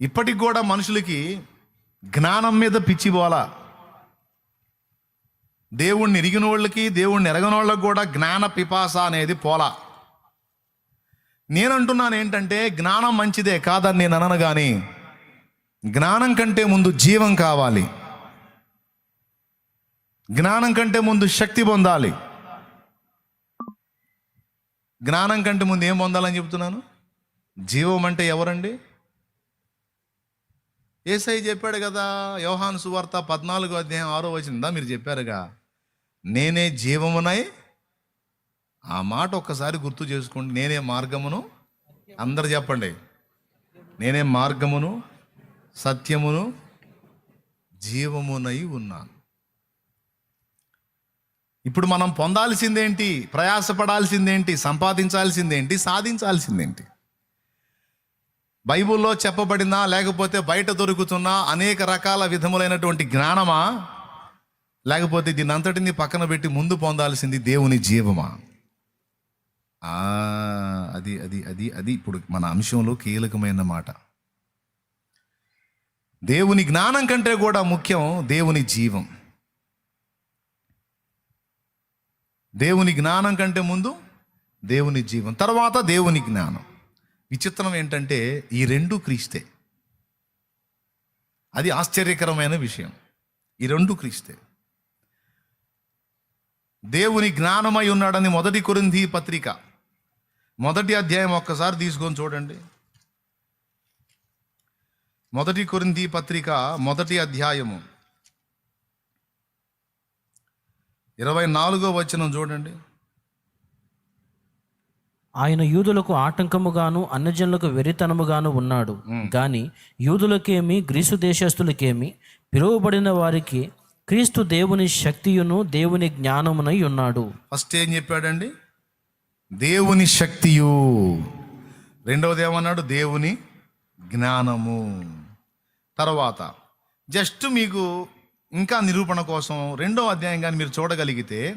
ఇప్పటికి కూడా మనుషులకి జ్ఞానం మీద పిచ్చి పోలా దేవుణ్ణి ఎరిగిన వాళ్ళకి దేవుణ్ణి ఎరగని వాళ్ళకి కూడా జ్ఞాన పిపాస అనేది పోలా. నేనంటున్నాను ఏంటంటే జ్ఞానం మంచిదే కాదని నేను అనను కానీ జ్ఞానం కంటే ముందు జీవం కావాలి. జ్ఞానం కంటే ముందు శక్తి పొందాలి. జ్ఞానం కంటే ముందు ఏం పొందాలని చెప్తున్నాను? జీవం అంటే ఎవరండి? ఏసై చెప్పాడు కదా యోహాను సువార్త పద్నాలుగో అధ్యాయం ఆరో వచ్చిందా మీరు చెప్పారుగా నేనే జీవమునై ఆ మాట ఒక్కసారి గుర్తు చేసుకోండి నేనే మార్గమును అందరు చెప్పండి నేనే మార్గమును సత్యమును జీవమునై ఉన్నాను. ఇప్పుడు మనం పొందాల్సిందేంటి ప్రయాసపడాల్సిందేంటి సంపాదించాల్సిందేంటి సాధించాల్సిందేంటి? బైబిల్లో చెప్పబడిన లేకపోతే బయట దొరుకుతున్న అనేక రకాల విధములైనటువంటి జ్ఞానమా? లేకపోతే దీని అంతటిని పక్కన పెట్టి ముందు పొందాల్సింది దేవుని జీవమా? అది అది అది అది ఇప్పుడు మన అంశంలో కీలకమైన మాట. దేవుని జ్ఞానం కంటే కూడా ముఖ్యం దేవుని జీవం. దేవుని జ్ఞానం కంటే ముందు దేవుని జీవం. తర్వాత దేవుని జ్ఞానం. విచిత్రం ఏంటంటే ఈ రెండు క్రీస్తే. అది ఆశ్చర్యకరమైన విషయం. ఈ రెండు క్రీస్తే. దేవుని జ్ఞానమై ఉన్నాడని మొదటి కొరింది పత్రిక. మొదటి అధ్యాయం ఒక్కసారి తీసుకొని చూడండి. మొదటి కొరింది పత్రిక మొదటి అధ్యాయము. ఇరవై నాలుగో వచనం చూడండి. ఆయన యూదులకు ఆటంకముగాను అన్యజనులకు వెరితనముగాను ఉన్నాడు. గాని యూదులకేమి గ్రీసు దేశస్థులకేమి పిలువబడిన వారికి క్రీస్తు దేవుని శక్తియును దేవుని జ్ఞానమునై ఉన్నాడు. ఫస్ట్ ఏం చెప్పాడండి? దేవుని శక్తియు. రెండవది ఏమన్నాడు? దేవుని జ్ఞానము. తర్వాత జస్ట్ మీకు ఇంకా నిరూపణ కోసం రెండో అధ్యాయం కానీ మీరు చూడగలిగితే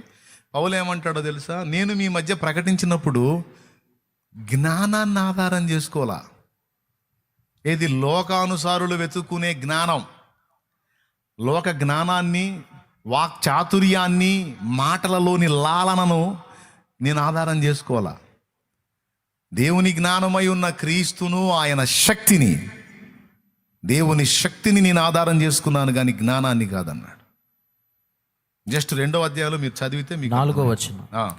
పౌలు ఏమంటాడో తెలుసా? నేను మీ మధ్య ప్రకటించినప్పుడు జ్ఞానాన్ని ఆధారం చేసుకోవాలా? ఏది లోకానుసారులు వెతుక్కునే జ్ఞానం? లోక జ్ఞానాన్ని వాక్ చాతుర్యాన్ని మాటలలోని లాలనను నేను ఆధారం చేసుకోవాలా? దేవుని జ్ఞానమై ఉన్న క్రీస్తును ఆయన శక్తిని దేవుని శక్తిని నేను ఆధారం చేసుకున్నాను కానీ జ్ఞానాన్ని కాదన్నాడు. జస్ట్ రెండో అధ్యాయంలో మీరు చదివితే మీకు నాలుగో వచనం. ఆ,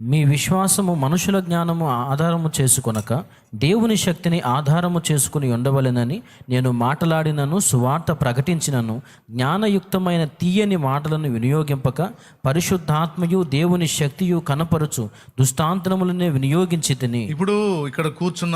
మీ విశ్వాసము మనుషుల జ్ఞానము ఆధారము చేసుకొనక దేవుని శక్తిని ఆధారము చేసుకుని ఉండవలెనని నేను మాటలాడినను సువార్త ప్రకటించినను. జ్ఞానయుక్తమైన తీయని మాటలను వినియోగింపక పరిశుద్ధాత్మయు దేవుని శక్తియు కనపరుచు దుష్టాంతరములనే వినియోగించి తిని. ఇప్పుడు ఇక్కడ కూర్చున్న